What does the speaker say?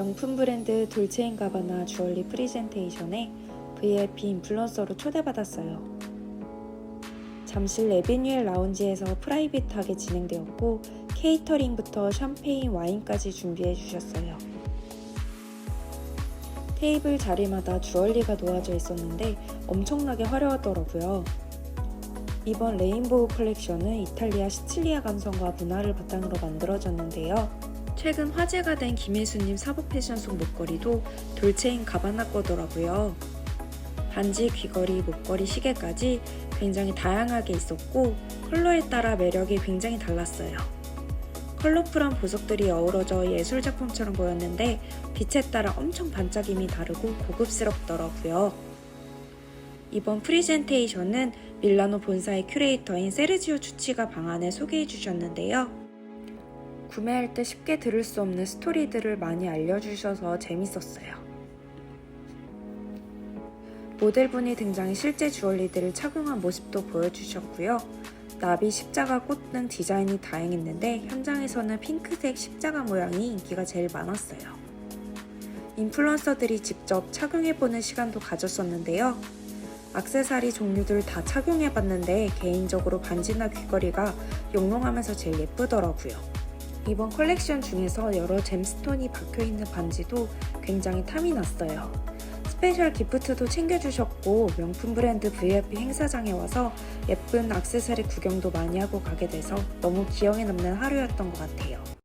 명품 브랜드 돌체인가바나 주얼리 프리젠테이션에 VIP 인플루언서로 초대받았어요. 잠실 레비뉴엘 라운지에서 프라이빗하게 진행되었고 케이터링부터 샴페인 와인까지 준비해 주셨어요. 테이블 자리마다 주얼리가 놓아져 있었는데 엄청나게 화려하더라고요. 이번 레인보우 컬렉션은 이탈리아 시칠리아 감성과 문화를 바탕으로 만들어졌는데요. 최근 화제가 된 김혜수님 사복 패션 속 목걸이도 돌체인 가바나 거더라고요. 반지, 귀걸이, 목걸이, 시계까지 굉장히 다양하게 있었고 컬러에 따라 매력이 굉장히 달랐어요. 컬러풀한 보석들이 어우러져 예술 작품처럼 보였는데 빛에 따라 엄청 반짝임이 다르고 고급스럽더라고요. 이번 프리젠테이션은 밀라노 본사의 큐레이터인 세르지오 추치가 방안을 소개해 주셨는데요. 구매할 때 쉽게 들을 수 없는 스토리들을 많이 알려주셔서 재밌었어요. 모델분이 등장해 실제 주얼리들을 착용한 모습도 보여주셨고요. 나비, 십자가, 꽃 등 디자인이 다양했는데 현장에서는 핑크색 십자가 모양이 인기가 제일 많았어요. 인플루언서들이 직접 착용해보는 시간도 가졌었는데요. 악세사리 종류들 다 착용해봤는데 개인적으로 반지나 귀걸이가 영롱하면서 제일 예쁘더라고요. 이번 컬렉션 중에서 여러 잼스톤이 박혀있는 반지도 굉장히 탐이 났어요. 스페셜 기프트도 챙겨주셨고 명품 브랜드 VIP 행사장에 와서 예쁜 악세사리 구경도 많이 하고 가게 돼서 너무 기억에 남는 하루였던 것 같아요.